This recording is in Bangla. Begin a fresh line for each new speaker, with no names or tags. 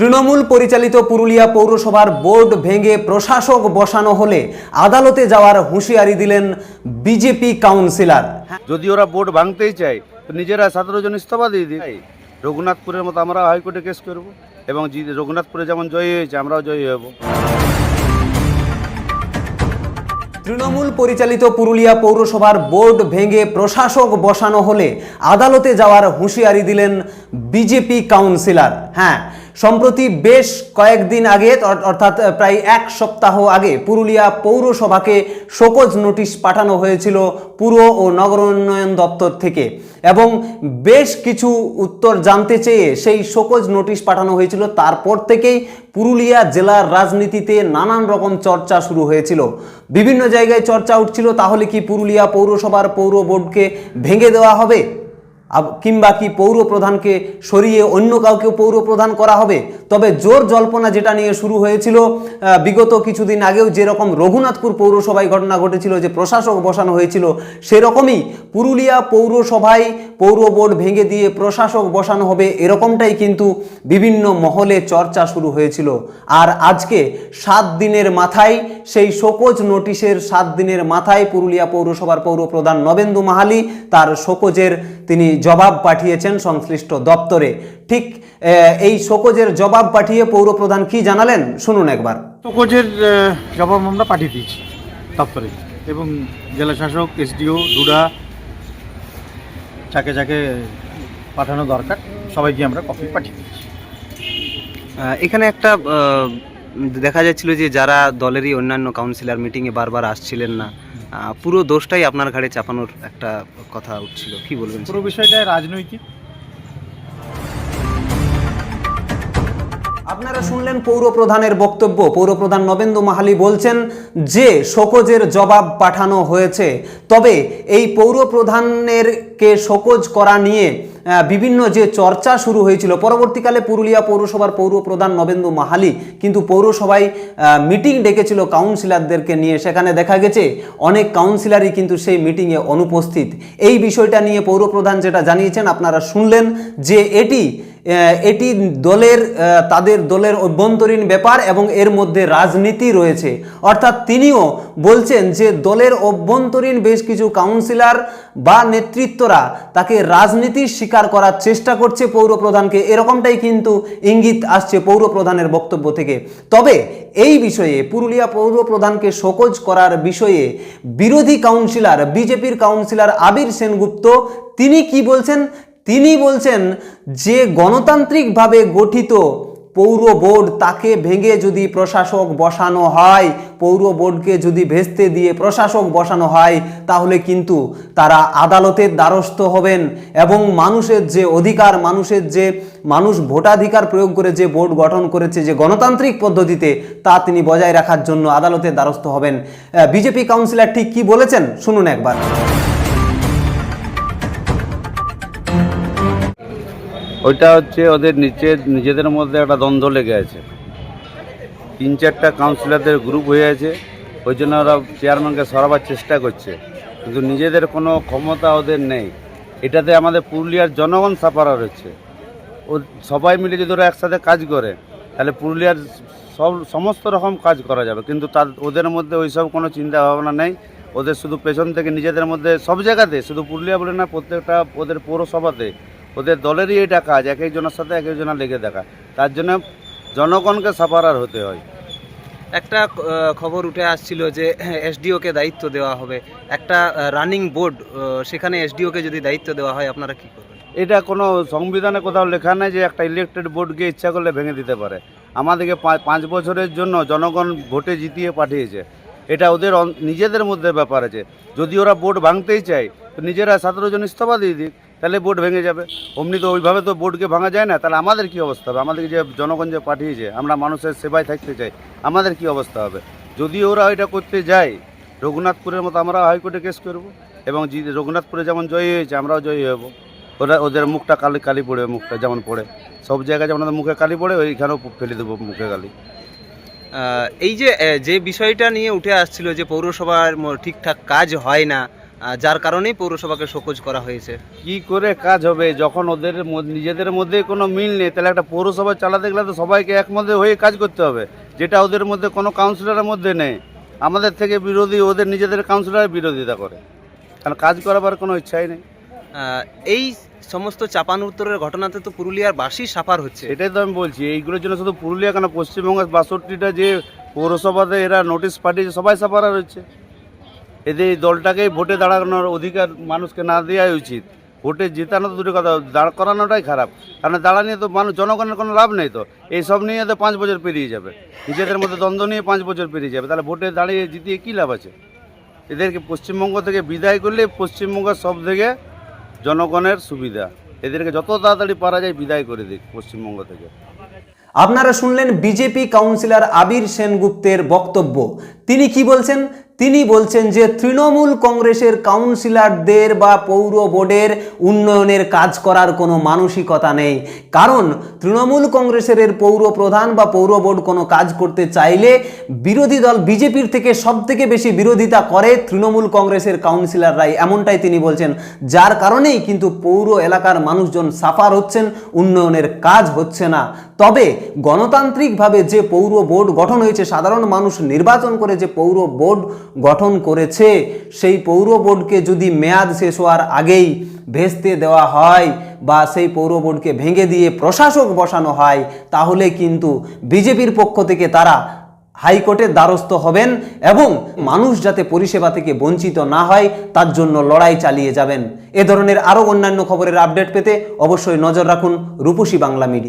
তৃণমূল পরিচালিত পুরুলিয়া পৌরসভার বোর্ড ভেঙে প্রশাসক বসানো হলে আদালতে যাওয়ার হুঁশিয়ারি দিলেন বিজেপি কাউন্সিলর।
যদি ওরা বোর্ড ভাঙতেই চায় তো নিজেরা সতেরো জন ইস্তফা দিয়ে দিই রঘুনাথপুরের মতো আমরা হাইকোর্টে কেস করব এবং রঘুনাথপুরে যেমন জয়ী হয়েছে আমরাও জয়ী হব।
তৃণমূল পরিচালিত পুরুলিয়া পৌরসভার বোর্ড ভেঙে প্রশাসক বসানো হলে আদালতে যাওয়ার হুঁশিয়ারি দিলেন বিজেপি কাউন্সিলর। হ্যাঁ সম্প্রতি বেশ কয়েকদিন আগে অর্থাৎ প্রায় এক সপ্তাহ আগে পুরুলিয়া পৌরসভাকে শোকজ নোটিশ পাঠানো হয়েছিল পুর ও নগর উন্নয়ন দপ্তর থেকে। এবং বেশ কিছু উত্তর জানতে চেয়ে সেই শোকজ নোটিশ পাঠানো হয়েছিল। তারপর থেকেই পুরুলিয়া জেলার রাজনীতিতে নানান রকম চর্চা শুরু হয়েছিল। বিভিন্ন জায়গায় চর্চা উঠছিল, তাহলে কি পুরুলিয়া পৌরসভার পৌর বোর্ডকে ভেঙে দেওয়া হবে? কিংবা কি পৌর প্রধানকে সরিয়ে অন্য কাউকে পৌর প্রধান করা হবে? তবে জোর জল্পনা যেটা নিয়ে শুরু হয়েছিল বিগত কিছুদিন আগেও যেরকম রঘুনাথপুর পৌরসভায় ঘটনা ঘটেছিল, যে প্রশাসক বসানো হয়েছিল, সেরকমই পুরুলিয়া পৌরসভায় পৌর বোর্ড ভেঙে দিয়ে প্রশাসক বসানো হবে, এরকমটাই কিন্তু বিভিন্ন মহলে চর্চা শুরু হয়েছিল। আর আজকে সাত দিনের মাথায়, সেই শোকজ নোটিশের সাত দিনের মাথায় পুরুলিয়া পৌরসভার পৌর প্রধান নবেন্দু মাহালি, তার শোকজের তিনি জবাব পাঠিয়েছেন সংশ্লিষ্ট দপ্তরে। ঠিক এই শোকজের জবাব পাঠিয়ে পৌরপ্রধান কি জানালেন? শুনুন একবার।
তোকজের জবাব আমরা পাঠিয়ে দিয়েছি দপ্তরে এবং জেলা শাসক, এসডিও ডুডা যাকে যাকে পাঠানো দরকার, সবাইকে আমরা কপি পাঠিয়ে দিয়েছি।
এখানে একটা দেখা যাচ্ছিল যে যারা দলেরই অন্যান্য কাউন্সিলর মিটিংয়ে বারবার আসছিলেন না পুরো দোষটাই আপনার ঘাড়ে চাপানোর একটা কথা উঠছিল। কি বলবেন?
পুরো বিষয়টা রাজনৈতিক।
আপনারা শুনলেন পৌর প্রধানের বক্তব্য। পৌর প্রধান নবেন্দু মাহালি বলছেন যে শোকজের জবাব পাঠানো হয়েছে। তবে এই পৌর প্রধানের কে শোকজ করা নিয়ে বিভিন্ন যে চর্চা শুরু হয়েছিল, পরবর্তীকালে পুরুলিয়া পৌরসভার পৌর প্রধান নবেন্দু মাহালি কিন্তু পৌরসভায় মিটিং ডেকেছিল কাউন্সিলরদেরকে নিয়ে। সেখানে দেখা গেছে, অনেক কাউন্সিলারই কিন্তু সেই মিটিংয়ে অনুপস্থিত। এই বিষয়টা নিয়ে পৌর প্রধান যেটা জানিয়েছেন, আপনারা শুনলেন যে এটি এটি দলের তাদের দলের অভ্যন্তরীণ ব্যাপার এবং এর মধ্যে রাজনীতি রয়েছে। অর্থাৎ তিনিও বলছেন যে দলের অভ্যন্তরীণ বেশ কিছু কাউন্সিলর বা নেতৃত্বরা তাকে রাজনীতির শিকার করার চেষ্টা করছে পৌরপ্রধানকে। এরকমটাই কিন্তু ইঙ্গিত আসছে পৌরপ্রধানের বক্তব্য থেকে। তবে এই বিষয়ে পুরুলিয়া পৌরপ্রধানকে প্রধানকে শোকজ করার বিষয়ে বিরোধী কাউন্সিলর, বিজেপির কাউন্সিলর আবির সেনগুপ্ত তিনি কি বলছেন? তিনি বলছেন যে গণতান্ত্রিকভাবে গঠিত পৌর বোর্ড তাকে ভেঙে যদি প্রশাসক বসানো হয় পৌর বোর্ডকে যদি ভেস্তে দিয়ে প্রশাসক বসানো হয়, তাহলে কিন্তু তারা আদালতের দ্বারস্থ হবেন এবং মানুষের যে অধিকার, মানুষের যে, মানুষ ভোটাধিকার প্রয়োগ করে যে বোর্ড গঠন করেছে, যে গণতান্ত্রিক পদ্ধতিতে, তা তিনি বজায় রাখার জন্য আদালতের দ্বারস্থ হবেন। বিজেপি কাউন্সিলর ঠিক কি বলেছেন? শুনুন একবার।
ওইটা হচ্ছে ওদের নিচে, নিজেদের মধ্যে একটা দ্বন্দ্ব লেগে আছে। তিন চারটা কাউন্সিলরদের গ্রুপ হয়ে আছে, ওই জন্য ওরা চেয়ারম্যানকে সরাবার চেষ্টা করছে। কিন্তু নিজেদের কোনো ক্ষমতা ওদের নেই। এটাতে আমাদের পুরুলিয়ার জনগণ সাফারার হচ্ছে। ও সবাই মিলে যদি ওরা একসাথে কাজ করে, তাহলে পুরুলিয়ার সব, সমস্ত রকম কাজ করা যাবে। কিন্তু তার, ওদের মধ্যে ওইসব কোনো চিন্তা ভাবনা নেই। ওদের শুধু পেছন থেকে নিজেদের মধ্যে, সব জায়গাতে, শুধু পুরুলিয়া বলে না, প্রত্যেকটা ওদের পৌরসভাতে ওদের দলেরই এটা কাজ এক একজনের সাথে এক একজনের লেগে দেখা। তার জন্য জনগণকে সাফারার হতে হয়।
একটা খবর উঠে আসছিল যে এসডিওকে দায়িত্ব দেওয়া হবে। একটা রানিং বোর্ড সেখানে এসডিওকে যদি দায়িত্ব দেওয়া হয় আপনারা কি করবেন?
এটা কোনো সংবিধানে কোথাও লেখা নেই যে একটা ইলেকটেড বোর্ডকে ইচ্ছা করলে ভেঙে দিতে পারে। আমাদেরকে পাঁচ বছরের জন্য জনগণ ভোটে জিতিয়ে পাঠিয়েছে। এটা ওদের নিজেদের মধ্যে ব্যাপার আছে। যদি ওরা বোর্ড ভাঙতেই চায় তো নিজেরা সতেরো জন ইস্তফা দিয়ে দিক। তাহলে বোর্ড ভেঙে যাবে। অমনি তো ওইভাবে তো বোর্ডকে ভাঙা যায় না। তাহলে আমাদের কি অবস্থা হবে? আমাদেরকে যে জনগণ যে পাঠিয়েছে, আমরা মানুষের সেবায় থাকতে চাই, আমাদের কি অবস্থা হবে? যদি ওরা এটা করতে যায়, রঘুনাথপুরের মতো আমরা হাইকোর্টে কেস করব এবং রঘুনাথপুরে যেমন জয়ী হয়েছে, আমরাও জয়ী হব। ওরা, ওদের মুখটা কালি কালি পড়ে, মুখটা যেমন পড়ে। সব জায়গায় যেমন মুখে কালি পড়ে, ওইখানেও ফেলে দেবো মুখে কালি।
এই যে যে বিষয়টা নিয়ে উঠে আসছিল যে পৌরসভার ঠিকঠাক কাজ হয় না যার কারণেই পৌরসভাকে শোকজ করা হয়েছে।
কি করে কাজ হবে? যখন ওদের নিজেদের মধ্যে কোনো মিল নেই তাহলে একটা পৌরসভা চালাতে গেলে তো সবাইকে একমধ্যে হয়ে কাজ করতে হবে। যেটা ওদের মধ্যে কোনো কাউন্সিলরের মধ্যে নেই। আমাদের থেকে বিরোধী ওদের নিজেদের কাউন্সিলর বিরোধিতা করে। কারণ কাজ করাবার কোনো ইচ্ছাই নেই।
এই সমস্ত চাপান উত্তরের ঘটনাতে তো পুরুলিয়ার বাসী সাফার হচ্ছে।
এটাই তো আমি বলছি এইগুলোর জন্য শুধু পুরুলিয়া কেন? পশ্চিমবঙ্গের বাষট্টিটা যে পৌরসভাতে এরা নোটিশ পাঠিয়েছে সবাই সাফারা রয়েছে। এদের এই দলটাকেই ভোটে দাঁড়ানোর অধিকার মানুষকে না দেওয়াই উচিত। ভোটে জেতানো তো দূরের কথা, দাঁড় করানোটাই খারাপ। কারণ দাঁড়া নিয়ে তো মানুষ, জনগণের কোনো লাভ নেই তো। এই সব নিয়ে তো পাঁচ বছর পেরিয়ে যাবে। নিজেদের মধ্যে দ্বন্দ্ব নিয়ে পাঁচ বছর পেরিয়ে যাবে। তাহলে ভোটে দাঁড়িয়ে জিতিয়ে কী লাভ আছে? এদেরকে পশ্চিমবঙ্গ থেকে বিদায় করলে পশ্চিমবঙ্গের সব থেকে জনগণের সুবিধা। এদেরকে যত তাড়াতাড়ি পারা যায় বিদায় করে দিক পশ্চিমবঙ্গ থেকে।
আপনারা শুনলেন বিজেপি কাউন্সিলর আবির সেনগুপ্তের বক্তব্য। তিনি কি বলছেন? তিনি বলছেন যে তৃণমূল কংগ্রেসের কাউন্সিলরদের বা পৌর বোর্ডের উন্নয়নের কাজ করার কোনো মানসিকতা নেই। কারণ তৃণমূল কংগ্রেসের পৌর প্রধান বা পৌর বোর্ড কোনো কাজ করতে চাইলে বিরোধী দল বিজেপির থেকে সব থেকে বেশি বিরোধিতা করে তৃণমূল কংগ্রেসের কাউন্সিলররাই, এমনটাই তিনি বলছেন। যার কারণেই কিন্তু পৌর এলাকার মানুষজন সাফার হচ্ছেন, উন্নয়নের কাজ হচ্ছে না। তবে গণতান্ত্রিকভাবে যে পৌর বোর্ড গঠন হয়েছে, সাধারণ মানুষ নির্বাচন করে যে পৌর বোর্ড গঠন করেছে, সেই পৌর বোর্ডকে যদি মেয়াদ শেষ হওয়ার আগেই ভেস্তে দেওয়া হয় বা সেই পৌর বোর্ডকে ভেঙে দিয়ে প্রশাসক বসানো হয়, তাহলে কিন্তু বিজেপির পক্ষ থেকে তারা হাইকোর্টের দ্বারস্থ হবেন এবং মানুষ যাতে পরিষেবা থেকে বঞ্চিত না হয়, তার জন্য লড়াই চালিয়ে যাবেন। এ ধরনের আরও অন্যান্য খবরের আপডেট পেতে অবশ্যই নজর রাখুন রূপসী বাংলা মিডিয়া।